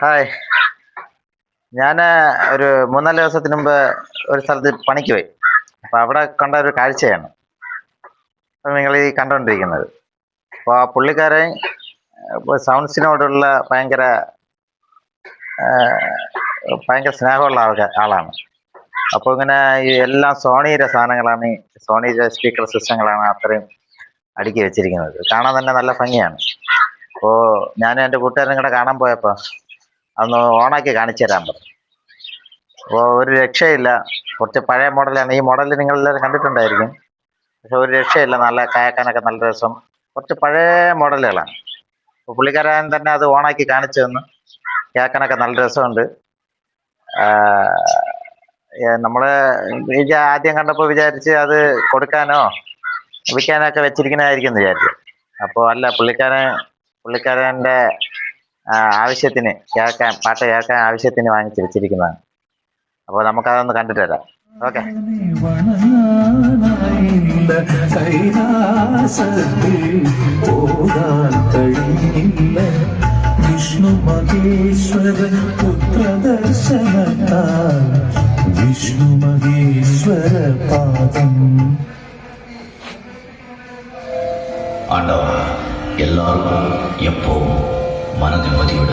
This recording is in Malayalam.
ഹായ് ഞാൻ ഒരു മൂന്നാൽ ദിവസത്തിന് മുമ്പ് ഒരു സ്ഥലത്ത് പണിക്ക് പോയി. അപ്പോൾ അവിടെ കണ്ട ഒരു കാഴ്ചയാണ്. നിങ്ങൾ ഈ കണ്ടുകൊണ്ടിരിക്കുന്നത് അപ്പോൾ ആ പുള്ളിക്കാരൻ സൗണ്ട്സിനോടുള്ള ഭയങ്കര ഭയങ്കര സ്നേഹമുള്ള ആൾക്കാർ ആളാണ്. അപ്പോൾ ഇങ്ങനെ ഈ എല്ലാം സോണിയുടെ സാധനങ്ങളാണ് സോണിയുടെ സ്പീക്കർ സിസ്റ്റങ്ങളാണ് അത്രയും അടുക്കി വെച്ചിരിക്കുന്നത്. കാണാൻ തന്നെ നല്ല ഭംഗിയാണ്. അപ്പോൾ ഞാനും എന്റെ കൂട്ടുകാരനും കൂടെ കാണാൻ പോയപ്പോൾ അതൊന്ന് ഓണാക്കി കാണിച്ചു തരാൻ പറഞ്ഞു. അപ്പോൾ ഒരു രക്ഷയില്ല. കുറച്ച് പഴയ മോഡലാണ്. ഈ മോഡൽ നിങ്ങളെല്ലാവരും കണ്ടിട്ടുണ്ടായിരിക്കും. പക്ഷെ ഒരു രക്ഷയില്ല. നല്ല കായക്കാനൊക്കെ നല്ല രസം. കുറച്ച് പഴയ മോഡലുകളാണ്. അപ്പോൾ പുള്ളിക്കാരൻ തന്നെ അത് ഓണാക്കി കാണിച്ചു തന്നു കേൾക്കാനൊക്കെ നല്ല രസമുണ്ട്. നമ്മൾ ആദ്യം കണ്ടപ്പോൾ വിചാരിച്ച് അത് കൊടുക്കാനോ വിൽക്കാനോ ഒക്കെ വെച്ചിരിക്കുന്നതായിരിക്കും എന്ന് വിചാരിച്ചു. അപ്പോൾ അല്ല പുള്ളിക്കാരൻ പുള്ളിക്കാരന്റെ ആവശ്യത്തിന് കേൾക്കാൻ പാട്ട് കേൾക്കാൻ ആവശ്യത്തിന് വാങ്ങിച്ച് വെച്ചിരിക്കുന്നതാണ് അപ്പോൾ നമുക്കതൊന്ന് കണ്ടിട്ട് വരാം ഓക്കെ വണങ്ങാനായില്ല കൈലാസത്തിൽ പോകാൻ കഴിയില്ല വിഷ്ണു മഹേശ്വര പുത്രദർശനത്താൽ വിഷ്ണു മഹേശ്വര പാദം ஆண்டவா எல்லாருக்கும் எப்பவும் மன நிம்மதியோட